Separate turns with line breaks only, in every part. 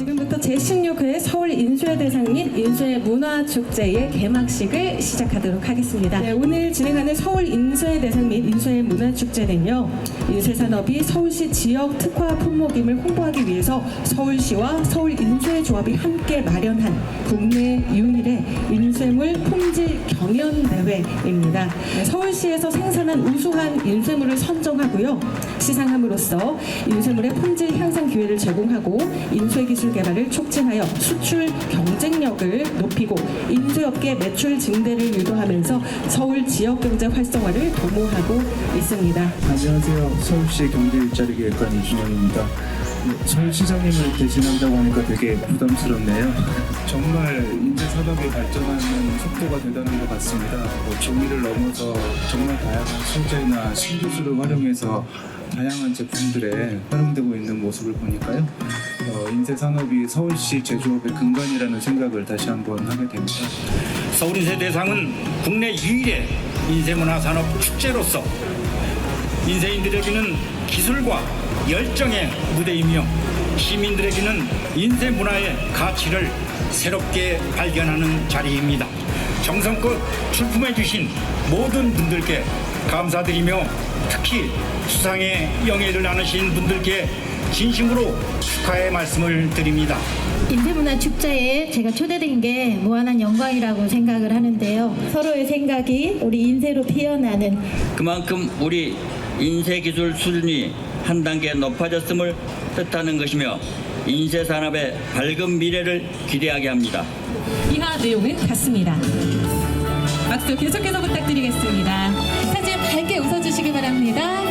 제16회 서울 인쇄 대상 및 인쇄 문화 축제의 개막식을 시작하도록 하겠습니다. 네, 오늘 진행하는 서울 인쇄 대상 및 인쇄 문화 축제는요. 인쇄 산업이 서울시 지역 특화 품목임을 홍보하기 위해서 서울시와 서울 인쇄 조합이 함께 마련한 국내 유일의 인쇄물 품질 경연 대회입니다. 네, 서울시에서 생산한 우수한 인쇄물을 선정하고요. 시상함으로써 인쇄물의 품질 향상 기회를 제공하고 인쇄 기술 개발을 촉진하여 수출 경쟁력을 높이고 인쇄업계 매출 증대를 유도하면서 서울 지역 경제 활성화를 도모하고 있습니다.
안녕하세요. 서울시 경제 일자리 기획관 이준영입니다. 네, 서울시장님을 대신한다고 하니까 되게 부담스럽네요. 정말 인재 산업이 발전하는 속도가 대단한 것 같습니다. 뭐 종이를 넘어서 정말 다양한 소재나 신기술을 활용해서 다양한 제품들에 활용되고 있는 모습을 보니까요. 어, 인쇄 산업이 서울시 제조업의 근간이라는 생각을 다시 한번 하게 됩니다.
서울인쇄 대상은 국내 유일의 인쇄문화 산업 축제로서 인쇄인들에게는 기술과 열정의 무대이며 시민들에게는 인쇄 문화의 가치를 새롭게 발견하는 자리입니다. 정성껏 출품해 주신 모든 분들께 감사드리며 특히 수상의 영예를 나누신 분들께 진심으로 축하의 말씀을 드립니다.
인쇄문화 축제에 제가 초대된 게 무한한 영광이라고 생각을 하는데요. 서로의 생각이 우리 인쇄로 피어나는
그만큼 우리 인쇄 기술 수준이 한 단계 높아졌음을 뜻하는 것이며 인쇄 산업의 밝은 미래를 기대하게 합니다.
이하 내용은 같습니다. 박수 계속해서 부탁드리겠습니다. 사진 밝게 웃어주시기 바랍니다.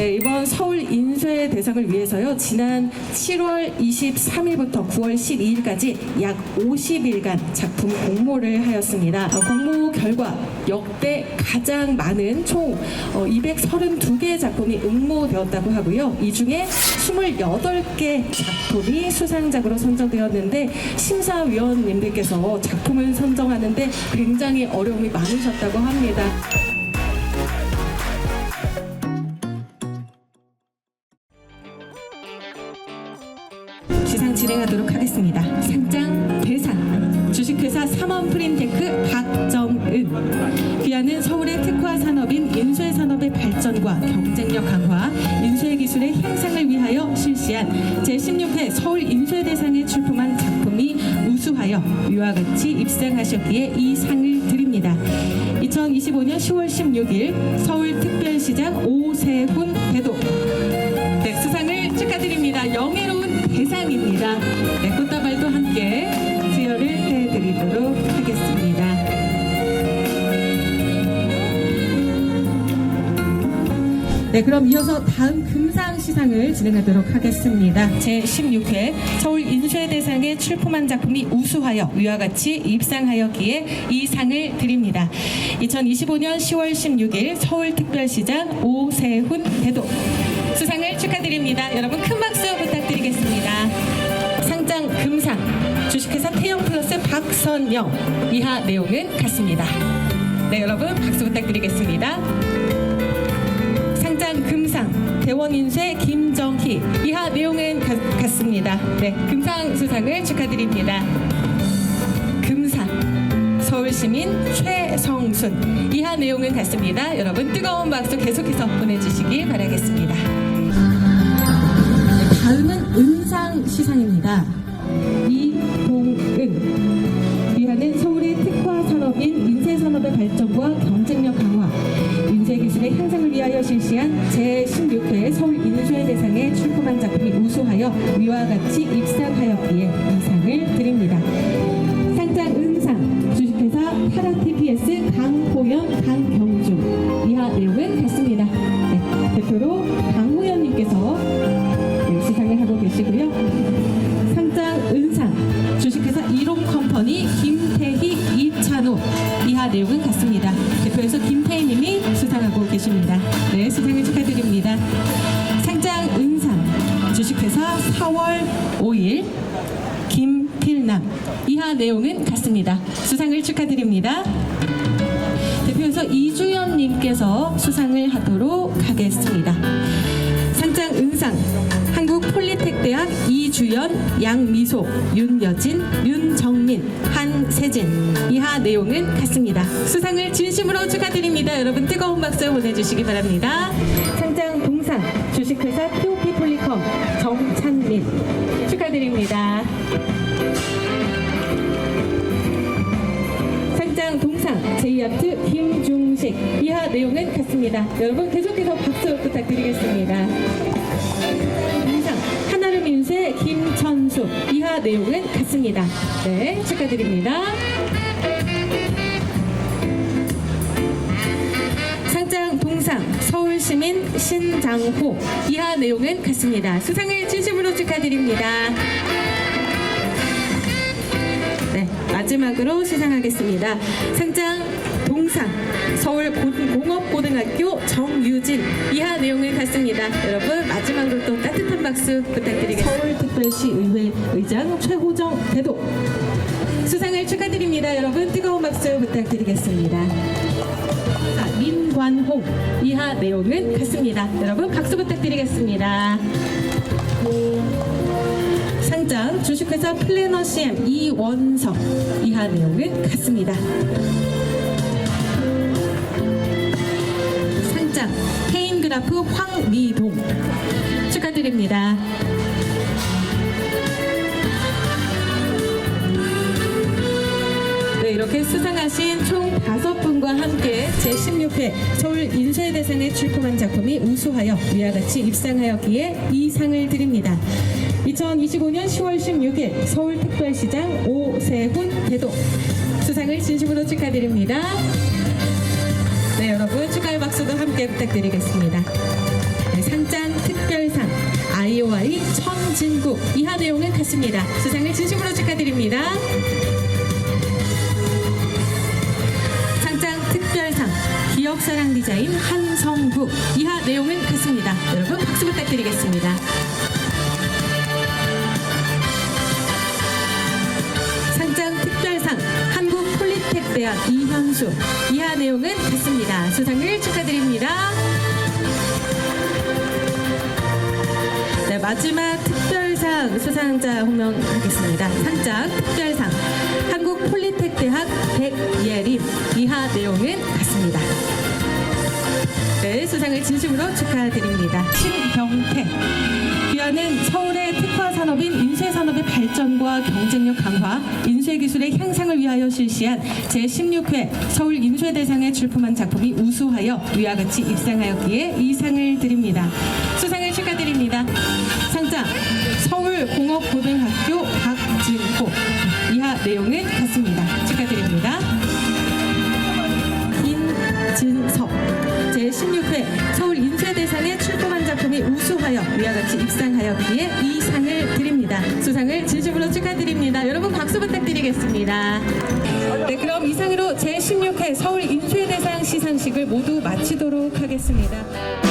네, 이번 서울 인쇄 대상을 위해서요. 지난 7월 23일부터 9월 12일까지 약 50일간 작품 공모를 하였습니다. 어, 공모 결과 역대 가장 많은 총 232개 작품이 응모되었다고 하고요. 이 중에 28개 작품이 수상작으로 선정되었는데 심사위원님들께서 작품을 선정하는데 굉장히 어려움이 많으셨다고 합니다. 진행하도록 하겠습니다. 상장 대상 주식회사 삼원프린테크 박정은 귀하는 서울의 특화 산업인 인쇄 산업의 발전과 경쟁력 강화, 인쇄 기술의 향상을 위하여 실시한 제16회 서울 인쇄 대상에 출품한 작품이 우수하여 위와 같이 입상하셨기에 이 상을 드립니다. 2025년 10월 16일 서울특별시장 오세훈 대도 네, 수상을 축하드립니다. 영예로운 대상입니다. 네, 꽃다발도 함께 수여를 해드리도록 하겠습니다. 네, 그럼 이어서 다음 금상 시상을 진행하도록 하겠습니다. 제16회 서울 인쇄대상에 출품한 작품이 우수하여 위와 같이 입상하였기에 이 상을 드립니다. 2025년 10월 16일 서울특별시장 오세훈 대도 수상을 축하드립니다. 여러분 큰 박수 5,000명 이하 내용은 같습니다. 네, 여러분 박수 부탁드리겠습니다. 상장 금상 대원 인쇄 김정희 이하 내용은 가, 같습니다. 네, 금상 수상을 축하드립니다. 금상 서울시민 최성순 이하 내용은 같습니다. 여러분 뜨거운 박수 계속해서 보내주시기 바라겠습니다. 다음은 은상 시상입니다. 이 우수하여 위와 같이 입상하였기에 이 상을 드립니다. 상장 은상 주식회사 파라 TPS 강호연 강경주 이하 내용은 같습니다. 네, 대표로 강호연님께서 네, 수상을 하고 계시고요. 상장 은상 주식회사 이롱컴퍼니 김태희 이찬우 이하 내용은 같습니다. 대표에서 김태희님이 수상하고 계십니다. 네, 수상을 축하드립니다. 상장 은상 주식회사 4월 5일 김필남 이하 내용은 같습니다. 수상을 축하드립니다. 대표에서 이주연님께서 수상을 하도록 하겠습니다. 상장 은상 한국 폴리테크 폴리텍대학 이주연, 양미소, 윤여진, 윤정민, 한세진 이하 내용은 같습니다. 수상을 진심으로 축하드립니다. 여러분 뜨거운 박수 보내주시기 바랍니다. 상장 동상 주식회사 POP 폴리컴 정찬민 축하드립니다. 상장 동상 제이아트 김중식 이하 내용은 같습니다. 여러분 계속해서 박수 부탁드리겠습니다. 동상 한아름 인쇄 김천수 이하 내용은 같습니다. 네 축하드립니다. 상장 동상 서울시민 신장호 이하 내용은 같습니다. 수상을 진심으로 축하드립니다. 네, 마지막으로 시상하겠습니다. 상장 동상 서울 고- 공업고등학교 정유진 이하 내용은 같습니다. 여러분 마지막으로 또 따뜻한 박수 부탁드리겠습니다. 서울특별시 의회 의장 최호정 대도 수상을 축하드립니다. 여러분 뜨거운 박수 부탁드리겠습니다. 자, 민관홍 이하 내용은 같습니다. 여러분 박수 부탁드리겠습니다. 상장 주식회사 플래너 CM 이원석 이하 내용은 같습니다. 상장 케인 그라프 황미동 축하드립니다. 이렇게 수상하신 총 다섯 분과 함께 제16회 서울 인쇄대상에 출품한 작품이 우수하여 위와 같이 입상하였기에 이 상을 드립니다. 2025년 10월 16일 서울특별시장 오세훈 대도 수상을 진심으로 축하드립니다. 네, 여러분 축하의 박수도 함께 부탁드리겠습니다. 네, 상장 특별상 아이오아이 천진구 이하 내용은 같습니다. 수상을 진심으로 축하드립니다. 기억사랑 디자인 한성구 이하 내용은 같습니다. 여러분 박수 부탁드리겠습니다. 상장 특별상 한국 폴리텍 대학 이현수 이하 내용은 같습니다. 수상을 축하드립니다. 네, 마지막 특별상 수상자 호명하겠습니다. 상장 특별상 한국 폴리텍 대학 백예림 이하 내용은 같습니다. 네, 수상을 진심으로 축하드립니다. 신경태 귀하는 서울의 특화 산업인 인쇄 산업의 발전과 경쟁력 강화, 인쇄 기술의 향상을 위하여 실시한 제16회 서울 인쇄 대상에 출품한 작품이 우수하여 위와 같이 입상하였기에 이 상을 드립니다. 수상을 축하드립니다. 상장 서울 공업고등학교 박진호 이하 내용은 같습니다. 축하드립니다. 인진섭 제16회 서울 인쇄대상에 출품한 작품이 우수하여 위와 같이 입상하였기에 이 상을 드립니다. 수상을 진심으로 축하드립니다. 여러분 박수 부탁드리겠습니다. 네, 그럼 이상으로 제16회 서울 인쇄대상 시상식을 모두 마치도록 하겠습니다.